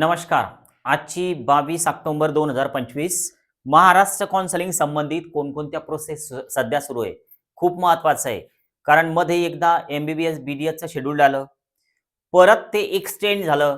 नमस्कार. आजची बावीस ऑक्टोंबर दोन हजार पंचवीस महाराष्ट्र काउन्सिलिंग संबंधित कोणकोणत्या प्रोसेस सध्या सुरू आहे? खूप महत्वाचं आहे. कारण मध्ये एकदा M B B S B D एसचं शेड्यूल आलं. परत ते एक्सटेंड झालं.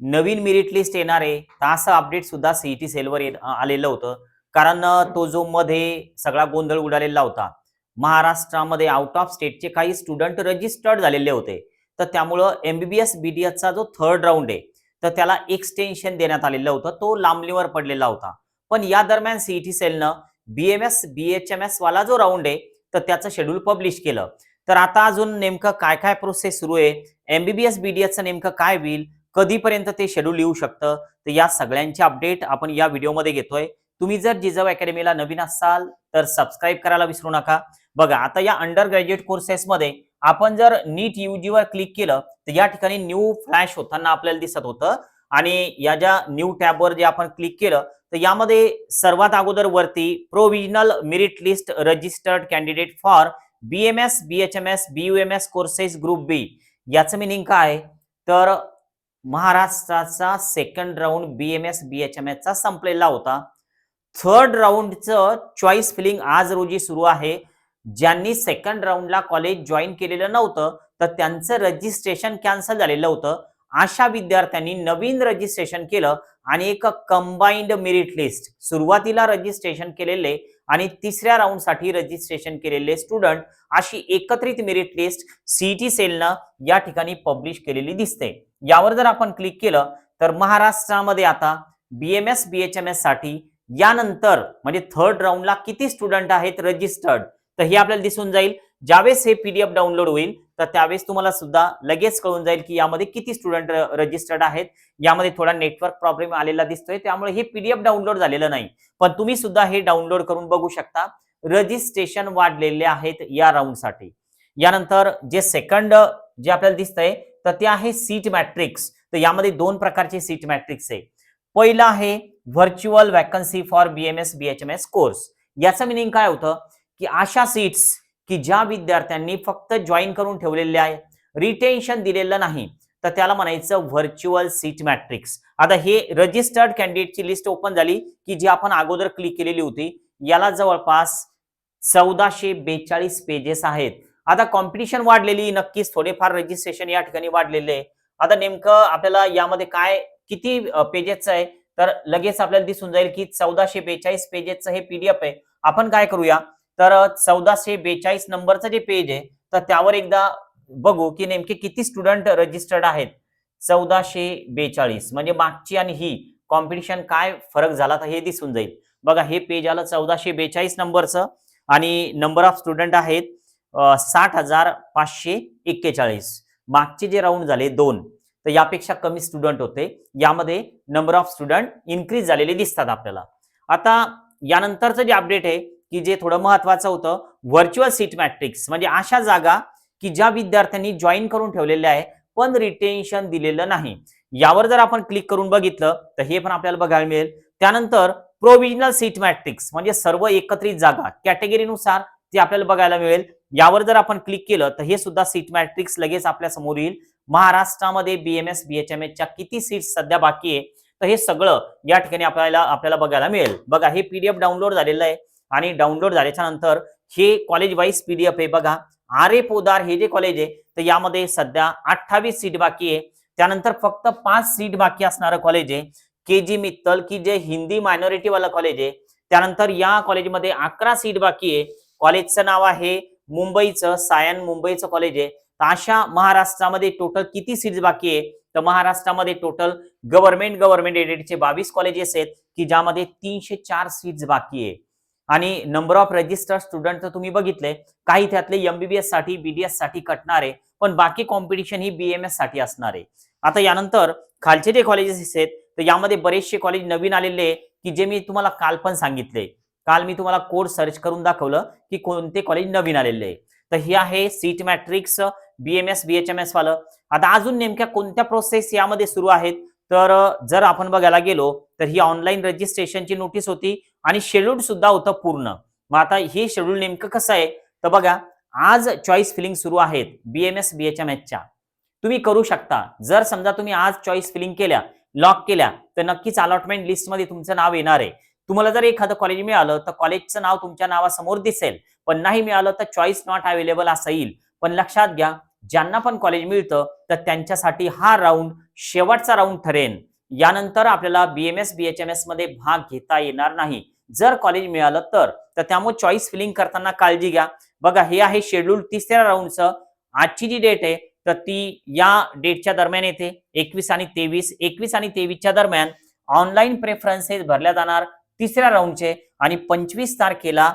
नवीन मेरिट लिस्ट येणार आहे. तर असं अपडेट सुद्धा सीईटी सेलवर येत- आलेलं होतं. कारण तो जो मध्ये सगळा गोंधळ उडालेला होता. महाराष्ट्रामध्ये आउट ऑफ स्टेटचे काही स्टुडंट रजिस्टर्ड झालेले होते. तर त्यामुळं एमबीबीएस बीडीएसचा जो थर्ड राऊंड आहे तर त्याला एक्सटेन्शन देण्यात आलेलं होतं. तो लांबणीवर पडलेला होता. पण या दरम्यान सीईटी सेलनं बीएमएस बीएचएमएस वाला जो राऊंड आहे तर त्याचं शेड्यूल पब्लिश केलं. तर आता अजून नेमकं काय काय प्रोसेस सुरू आहे? एमबीबीएस बीडीएसचं नेमकं काय होईल? कधीपर्यंत ते शेड्यूल येऊ शकतं? तर या सगळ्यांचे अपडेट आपण या व्हिडिओमध्ये घेतोय. तुम्ही जर जिजाऊ अकॅडमीला नवीन असाल तर सबस्क्राईब करायला विसरू नका. बघा आता या अंडर ग्रॅज्युएट कोर्सेसमध्ये आपण जर नीट युजी वर क्लिक केलं तर या ठिकाणी न्यू फ्लॅश होताना आपल्याला दिसत होतं. आणि या ज्या न्यू टॅबवर जे आपण क्लिक केलं तर यामध्ये सर्वात अगोदर वरती provisional merit list registered candidate for BMS BHMS BUMS courses group B याचं मिनिंग काय? आहे? तर महाराष्ट्राचा सेकंड राऊंड बीएमएस बीएचएमएस चा संपलेला होता. थर्ड राऊंडचं चॉईस फिलिंग आज रोजी सुरू आहे. ज्यांनी सेकंड राऊंडला कॉलेज जॉईन केलेलं नव्हतं तर त्यांचं रजिस्ट्रेशन कॅन्सल झालेलं होतं. अशा विद्यार्थ्यांनी नवीन रजिस्ट्रेशन केलं आणि एक कंबाईंड मेरिट लिस्ट सुरुवातीला रजिस्ट्रेशन केलेले आणि तिसऱ्या राऊंडसाठी रजिस्ट्रेशन केलेले स्टुडंट अशी एकत्रित मेरिट लिस्ट सीईटी सेलनं या ठिकाणी पब्लिश केलेली दिसते. यावर जर आपण क्लिक केलं तर महाराष्ट्रामध्ये आता बीएमएस बीएचएमएससाठी यानंतर म्हणजे थर्ड राऊंडला किती स्टुडंट आहेत रजिस्टर्ड तर हे आपल्याला दिसून जाईल. ज्यावेळेस हे पीडीएफ डाउनलोड होईल तर त्यावेळेस तुम्हाला सुद्धा लगेच कळून जाईल की यामध्ये किती स्टुडंट रजिस्टर्ड आहेत. यामध्ये थोडा नेटवर्क प्रॉब्लेम आलेला दिसतोय. त्यामुळे हे पीडीएफ डाउनलोड झालेलं नाही. पण तुम्ही सुद्धा हे डाउनलोड करून बघू शकता. रजिस्ट्रेशन वाढलेले आहेत या राऊंडसाठी यानंतर जे सेकंड जे आपल्याला दिसतंय तर ते आहे सीट मॅट्रिक्स तर यामध्ये दोन प्रकारचे सीट मॅट्रिक्स आहे. पहिलं आहे virtual vacancy for BMS BHMS course याचं मिनिंग काय होतं? की अशा सीट्स की ज्या विद्यार्थ्यांनी फक्त जॉईन करून ठेवलेले आहे रिटेन्शन दिलेलं नाही तर त्याला म्हणायचं व्हर्च्युअल सीट मॅट्रिक्स आता हे रजिस्टर्ड कॅन्डिडेटची लिस्ट ओपन झाली की जी आपण अगोदर क्लिक केलेली होती याला जवळपास चौदाशे बेचाळीस पेजेस आहेत. आता कॉम्पिटिशन वाढलेली नक्कीच थोडेफार रजिस्ट्रेशन या ठिकाणी वाढलेले आहे. आता नेमकं आपल्याला यामध्ये काय किती पेजेसचं आहे? तर लगेच आपल्याला दिसून जाईल की चौदाशे बेचाळीस पेजेसचं हे पीडीएफ आहे. आपण काय करूया? तर चौदाशे बेचाळीस नंबरचं जे पेज आहे तर त्यावर एकदा बघू की नेमके किती स्टुडंट रजिस्टर्ड आहेत. चौदाशे बेचाळीस. म्हणजे मागची आणि ही कॉम्पिटिशन काय फरक झाला तर हे दिसून जाईल. बघा हे पेज आलं चौदाशे बेचाळीस नंबरचं आणि नंबर ऑफ स्टुडंट आहेत साठ हजार पाचशे एक्केचाळीस. मागचे जे राऊंड झाले दोन तर यापेक्षा कमी स्टुडंट होते. यामध्ये नंबर ऑफ स्टुडंट इन्क्रीज झालेले दिसतात आपल्याला. आता यानंतरचं जे अपडेट आहे की जे थोडं महत्वाचं होतं व्हर्च्युअल सीट मॅट्रिक्स म्हणजे अशा जागा की ज्या विद्यार्थ्यांनी जॉईन करून ठेवलेल्या आहे पण रिटेन्शन दिलेलं नाही. यावर जर आपण क्लिक करून बघितलं तर हे पण आपल्याला बघायला मिळेल. त्यानंतर प्रोव्हिजनल सीट मॅट्रिक्स म्हणजे सर्व एकत्रित जागा कॅटेगरीनुसार ते आपल्याला बघायला मिळेल. यावर जर आपण क्लिक केलं तर हे सुद्धा सीट मॅट्रिक्स लगेच आपल्यासमोर येईल. महाराष्ट्रामध्ये बीएमएस बीएचएमएस च्या किती सीट सध्या बाकी आहे तर हे सगळं या ठिकाणी आपल्याला आपल्याला बघायला मिळेल. बघा हे पीडीएफ डाउनलोड झालेलं आहे. आणि डाउनलोड झाल्याच्यानंतर हे कॉलेज वाईज पीडीएफ आहे बघा. आर ए पोदार हे जे कॉलेज आहे तर यामध्ये सध्या अठ्ठावीस सीट बाकी आहे. त्यानंतर फक्त पाच सीट बाकी असणारं कॉलेज आहे. के जी मित्तल की जे हिंदी मायनॉरिटीवालं कॉलेज आहे. त्यानंतर या कॉलेजमध्ये अकरा सीट बाकी आहे. कॉलेजचं नाव आहे मुंबईचं सायन मुंबईचं कॉलेज आहे. तर अशा महाराष्ट्रामध्ये टोटल किती सीट्स बाकी आहे? तर महाराष्ट्रामध्ये टोटल गव्हर्नमेंट गव्हर्नमेंट एडेडचे बावीस कॉलेजेस आहेत की ज्यामध्ये तीनशे चार सीट्स बाकी आहे. आणि नंबर ऑफ रजिस्टर्ड स्टुडंट तर तुम्ही बघितले काही त्यातले एमबीबीएससाठी बीडीएससाठी कटणार आहे पण बाकी कॉम्पिटिशन ही बीएमएससाठी असणार. आहे आता यानंतर खालचे जे कॉलेजेस आहेत तर यामध्ये बरेचसे कॉलेज नवीन आलेले आहे की जे मी तुम्हाला काल पण सांगितले. काल मी तुम्हाला कोड सर्च करून दाखवलं की कोणते कॉलेज नवीन आलेले आहे तर हे आहे सीट मॅट्रिक्स बीएमएस बीएचएमएस वालं. आता अजून नेमक्या कोणत्या प्रोसेस यामध्ये सुरू आहेत? तर जर आपण बघायला गेलो तर ही ऑनलाईन रजिस्ट्रेशनची नोटीस होती. आणि शेड्यूल सुद्धा होतं पूर्ण. मग आता हे शेड्यूल नेमकं कसं आहे? तर बघा आज चॉईस फिलिंग सुरू आहेत बीएमएस बीएचएमएसच्या तुम्ही करू शकता. जर समजा तुम्ही आज चॉईस फिलिंग केल्या लॉक केल्या तर नक्कीच अलॉटमेंट लिस्टमध्ये तुमचं नाव येणार आहे. तुम्हाला जर एखादं कॉलेज मिळालं तर कॉलेजचं नाव तुमच्या नावासमोर दिसेल. पण नाही मिळालं तर चॉईस नॉट अवेलेबल असं येईल. पण लक्षात घ्या ज्यांना पण कॉलेज मिळतं तर त्यांच्यासाठी हा राऊंड शेवटचा राऊंड ठरेल यानंतर आपल्याला बीएमएस बीएचएमएसमध्ये भाग घेता येणार नाही. जर कॉलेज मिळालं तर तर त्यामुळे चॉईस फिलिंग करताना काळजी घ्या. बघा हे आहे शेड्यूल तिसऱ्या राऊंडचं आजची जी डेट आहे तर ती या डेटच्या दरम्यान येते. एकवीस आणि तेवीस एकवीस आणि तेवीसच्या दरम्यान ऑनलाईन प्रेफरन्सेस भरल्या जाणार तिसऱ्या राऊंडचे आणि पंचवीस तारखेला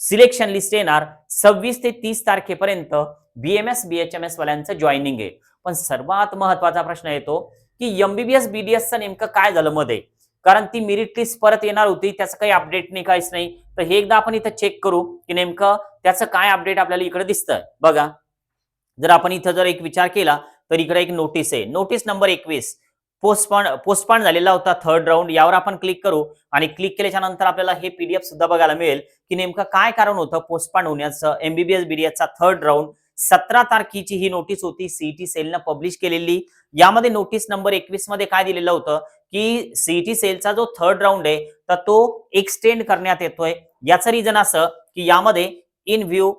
सिलेक्शन लिस्ट येणार सव्वीस ते तीस तारखेपर्यंत बीएमएस बीएचएमएस वाल्यांचं जॉईनिंग आहे. पण सर्वात महत्त्वाचा प्रश्न येतो की एमबीबीएस बीडीएसचं नेमकं काय झालं मध्ये? कारण ती मेरिट लिस्ट परत येणार होती त्याचं काही अपडेट नाही काहीच नाही. तर हे एकदा आपण इथं चेक करू की नेमकं त्याचं काय अपडेट आपल्याला इकडे दिसतंय. बघा. जर आपण इथं जर एक विचार केला तर इकडे एक नोटीस आहे. नोटीस नंबर एकवीस. पोस्टपॉन पोस्टपॉन झालेला होता थर्ड राऊंड यावर आपण क्लिक करू आणि क्लिक केल्याच्यानंतर आपल्याला हे पीडीएफ सुद्धा बघायला मिळेल की नेमकं काय कारण होतं पोस्टपॉन होण्याचं एमबीबीएस बीडीएसचा थर्ड राऊंड सतरा तारखेची ही नोटीस होती. सीईटी सेलनं पब्लिश केलेली. यामध्ये नोटीस नंबर एकवीसमध्ये काय दिलेलं होतं? की सीईटी सेलचा जो थर्ड राऊंड आहे तर तो एक्सटेंड करण्यात येतोय. याचं रिझन असं की यामध्ये इन व्ह्यू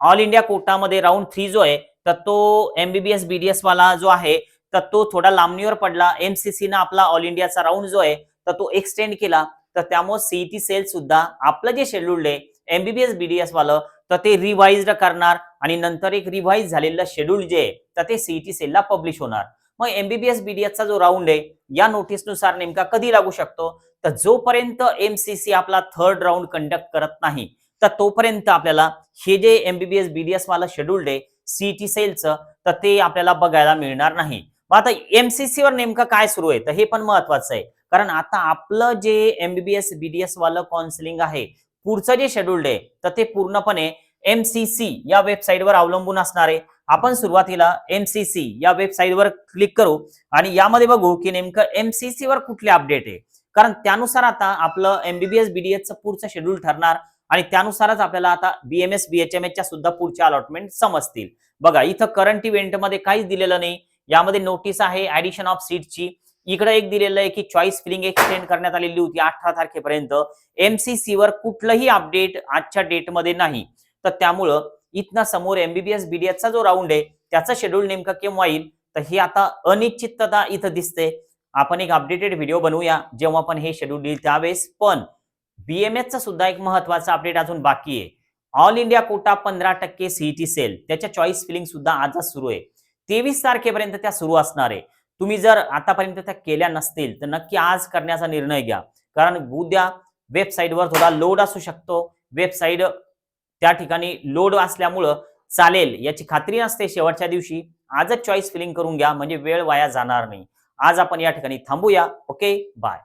ऑल इंडिया कोटामध्ये राऊंड थ्री जो आहे तर तो एमबीबीएस बीडीएस वाला जो आहे तर तो थोडा लांबणीवर पडला. एमसीसी न आपला ऑल इंडियाचा राऊंड जो आहे तर तो एक्सटेंड केला. तर त्यामुळे सीईटी सेल सुद्धा आपलं जे शेड्यूल्ड आहे एमबीबीएस बीडीएस वालं तर ते रिवाइज करणार आणि नंतर एक रिव्हाइज झालेलं शेड्यूल जे आहे तर ते सीईटी सेलला पब्लिश होणार. मग एमबीबीएस बीडीएसचा जो राऊंड आहे या नोटीसनुसार नेमका कधी लागू शकतो? तर जोपर्यंत एमसीसी आपला थर्ड राऊंड कंडक्ट करत नाही तर तोपर्यंत आपल्याला हे जे एमबीबीएस बीडीएस वाला शेड्यूल्ड आहे सीईटी सेलचं तर ते आपल्याला बघायला मिळणार नाही. मग आता एमसीसी वर नेमकं काय सुरू आहे? तर हे पण महत्वाचं आहे. कारण आता आपलं जे एमबीबीएस बीडीएस वालं काउन्सिलिंग आहे पुढचं जे शेड्युल्ड आहे तर ते पूर्णपणे एमसीसी या वेबसाईटवर अवलंबून असणार आहे. आपण सुरुवातीला एमसीसी या वेबसाईटवर क्लिक करू आणि यामध्ये बघू की नेमकं एमसीसी वर कुठले अपडेट आहे. कारण त्यानुसार आता आपलं एमबीबीएस बीडीएसचं पुढचं शेड्यूल ठरणार आणि त्यानुसारच आपल्याला आता बीएमएस बीएचएमएस च्या सुद्धा पुढच्या अलॉटमेंट समजतील. बघा इथं करंट इव्हेंटमध्ये काहीच दिलेलं नाही. यामध्ये नोटीस आहे ऍडिशन ऑफ सीटची इकडे एक दिलेलं आहे की चॉईस फिलिंग एक्सटेंड करण्यात आलेली होती अठरा तारखेपर्यंत. एमसीसी वर कुठलंही अपडेट आजच्या डेटमध्ये नाही. तर त्यामुळं इथनं समोर एमबीबीएस बीडीएसचा जो राऊंड आहे त्याचं शेड्यूल नेमकं केव्हा येईल? तर ही आता अनिश्चितता इथं दिसते. आपण एक अपडेटेड व्हिडिओ बनवूया जेव्हा पण हे शेड्यूल येईल त्यावेळेस. पण बीएमएसचा सुद्धा एक महत्त्वाचा अपडेट अजून बाकी आहे. ऑल इंडिया कोटा पंधरा टक्के सीईटी सेल त्याच्या चॉईस फिलिंग सुद्धा आजच सुरू आहे. तेवीस तारखेपर्यंत त्या सुरू असणार आहे. तुम्ही जर आतापर्यंत त्या केल्या नसतील तर नक्की आज करण्याचा निर्णय घ्या. कारण उद्या वेबसाईटवर थोडा लोड असू शकतो. वेबसाईट त्या ठिकाणी लोड असल्यामुळं चालेल याची खात्री नसते शेवटच्या दिवशी. आजच चॉईस फिलिंग करून घ्या म्हणजे वेळ वाया जाणार नाही. आज आपण या ठिकाणी थांबूया. Okay bye